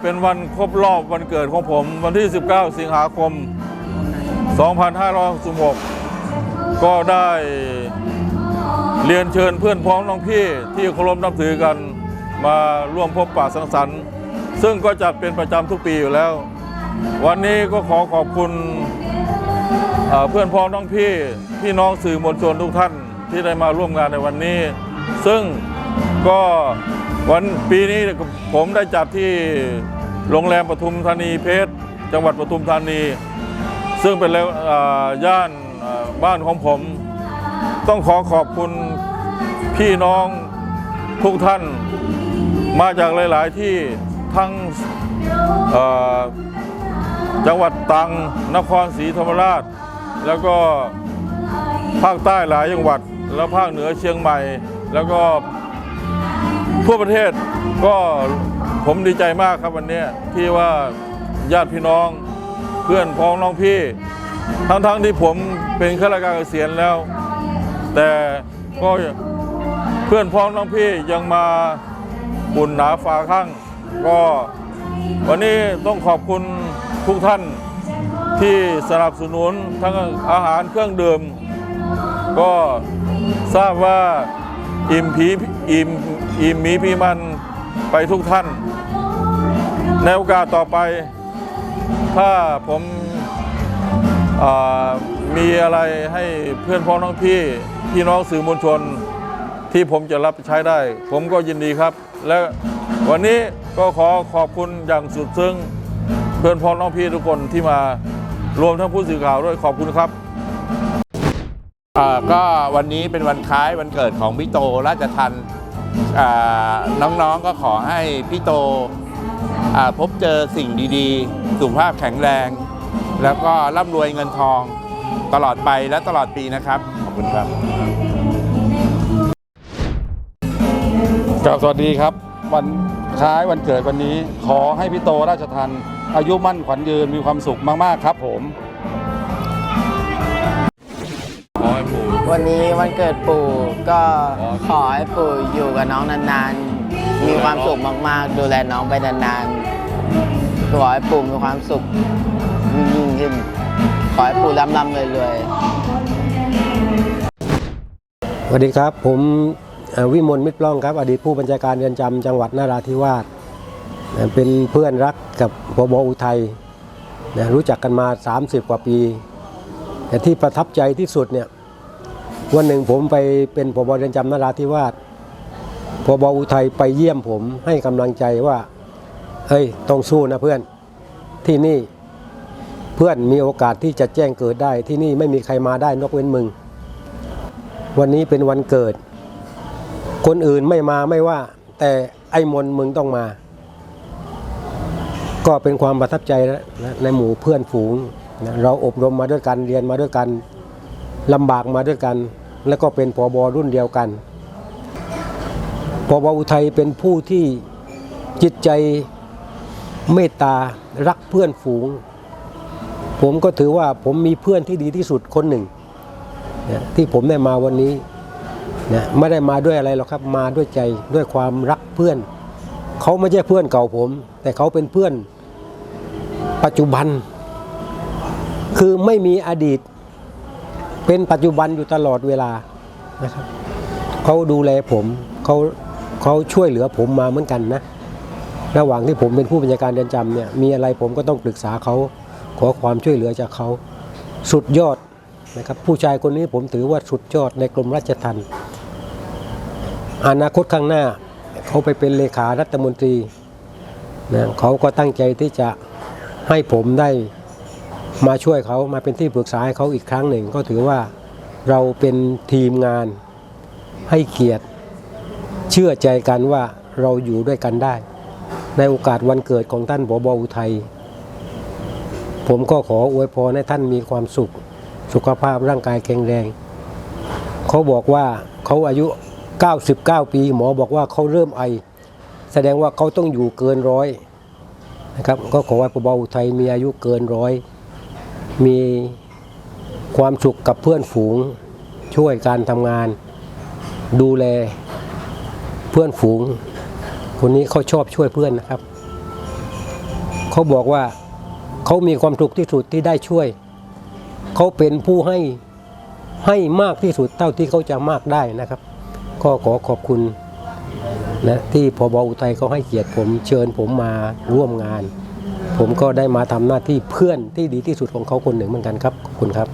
เป็นวันครบรอบวันเกิดของผม วันที่ 19 สิงหาคม 2566 ก็ได้เรียนเชิญเพื่อนพ้องน้องพี่ที่เคารพนับถือกันมาร่วมพบปะสังสรรค์ ซึ่งก็จัดเป็นประจำทุกปีอยู่แล้ว วันนี้ก็ขอขอบคุณเอ่อเพื่อนพ้องน้องพี่พี่น้องสื่อมวลชนทุกท่านที่ได้มาร่วมงานในวันนี้ ซึ่งก็ วันปีนี้ผมได้จัดที่โรงแรมปทุมธานีเพชร จังหวัดปทุมธานี ซึ่งเป็นแล้วย่านบ้านของผม ต้องขอขอบคุณพี่น้องทุกท่านมาจากหลาย ๆ ที่ทั้งจังหวัดตรังนครศรีธรรมราช แล้วก็ภาคใต้หลายจังหวัด แล้วภาคเหนือเชียงใหม่ แล้วก็ ทั่วประเทศก็ผมดีใจมากครับวันนี้ที่ว่าญาติพี่น้องเพื่อนพ้องน้องพี่ ทั้งๆที่ผมเป็นข้าราชการเกษียณแล้ว แต่ก็เพื่อนพ้องน้องพี่ยังมาบุญหนาฝาข้างก็วันนี้ต้องขอบคุณทุกท่านที่สนับสนุนทั้งอาหารเครื่องดื่มก็ทราบว่า อิ่มผีอิ่มอิ่มมีพีมันไปทุกท่าน ในโอกาสต่อไป ถ้าผมามีอะไรให้เพื่อนพ้องน้องพี่พี่น้องสื่อมวลชนที่ผมจะรับใช้ได้ ผมก็ยินดีครับ และวันนี้ก็ขอขอบคุณอย่างสุดซึ้งเพื่อนพ้องน้องพี่ทุกคนที่มารวมทั้งผู้สื่อข่าวด้วยขอบคุณครับ ก็วันนี้เป็นวันคล้ายวันเกิดของพี่โตราชทันน้องๆก็ขอให้พี่โตพบเจอสิ่งดีๆ สุขภาพแข็งแรง แล้วก็ร่ำรวยเงินทองตลอดไปและตลอดปีนะครับ ขอบคุณครับครับสวัสดีครับ วันคล้ายวันเกิดวันนี้ ขอให้พี่โตราชทันอายุมั่นขวัญยืนมีความสุขมากๆครับผม วันนี้วันเกิดปู่ก็ขอให้ปู่อยู่กับน้องนานๆ มีความสุขมากๆ ดูแลน้องไปนานๆขอให้ปู่มีความสุขยิ่งขึ้นขอให้ปู่ร่ำๆรวยๆสวัสดีครับผมวิมลมิตรปล้องครับ อดีตผู้บัญชาการเรือนจำจังหวัดนราธิวาสเป็นเพื่อนรักกับพบอุทัยรู้จักกันมา 30 กว่าปี แต่ที่ประทับใจที่สุดเนี่ย วันหนึ่งผมไปเป็นพบเรือนจำนราธิวาสพบอุทัยไปเยี่ยมผมให้กำลังใจว่า เฮ้ย ต้องสู้นะเพื่อน ที่นี่เพื่อนมีโอกาสที่จะแจ้งเกิดได้ ที่นี่ไม่มีใครมาได้นอกเว้นมึง วันนี้เป็นวันเกิด คนอื่นไม่มาไม่ว่า แต่ไอ้มนมึงต้องมา ก็เป็นความประทับใจนะในหมู่เพื่อนฝูง เราอบรมมาด้วยกันเรียนมาด้วยกันลำบากมาด้วยกัน แล้วก็เป็นผอบอรุ่นเดียวกันผอบอุทัยเป็นผู้ที่จิตใจเมตตารักเพื่อนฝูง ผมก็ถือว่าผมมีเพื่อนที่ดีที่สุดคนหนึ่งนะที่ผมได้มาวันนี้นะไม่ได้มาด้วยอะไรหรอกครับมาด้วยใจด้วยความรักเพื่อน เขาไม่ใช่เพื่อนเก่าผม แต่เขาเป็นเพื่อนปัจจุบัน คือไม่มีอดีต เป็นปัจจุบันอยู่ตลอดเวลานะครับเขาดูแลผมเขาเขาช่วยเหลือผมมาเหมือนกันนะระหว่างที่ผมเป็นผู้บัญชาการเรือนจำเนี่ยมีอะไรผมก็ต้องปรึกษาเขาขอความช่วยเหลือจากเขาสุดยอดนะครับผู้ชายคนนี้ผมถือว่าสุดยอดในกรมราชทัณฑ์อนาคตข้างหน้าเขาไปเป็นเลขารัฐมนตรีนะเขาก็ตั้งใจที่จะให้ผมได้ มาช่วยเขามาเป็นที่ปรึกษาให้เขาอีกครั้งหนึ่ง ก็ถือว่าเราเป็นทีมงานให้เกียรติ เชื่อใจกันว่าเราอยู่ด้วยกันได้ ในโอกาสวันเกิดของท่านบอบอุทัย ผมก็ขออวยพรให้ท่านมีความสุข สุขภาพร่างกายแข็งแรง เขาบอกว่าเขาอายุ 99 ปี หมอบอกว่าเขาเริ่มไอ แสดงว่าเขาต้องอยู่เกินร้อยนะครับ ก็ขอให้ปบอุทัยมีอายุเกินร้อย มีความสุขกับเพื่อนฝูง ช่วยการทำงาน ดูแลเพื่อนฝูง คนนี้เขาชอบช่วยเพื่อนนะครับ เขาบอกว่าเขามีความสุขที่สุดที่ได้ช่วย เขาเป็นผู้ให้ให้มากที่สุดเท่าที่เขาจะมากได้นะครับ ก็ขอขอบคุณนะที่พบอุทัยเขาให้เกียรติผมเชิญผมมาร่วมงาน ผมก็ได้มาทำหน้าที่เพื่อนที่ดีที่สุดของเขาคนหนึ่งเหมือนกันครับขอบคุณครับ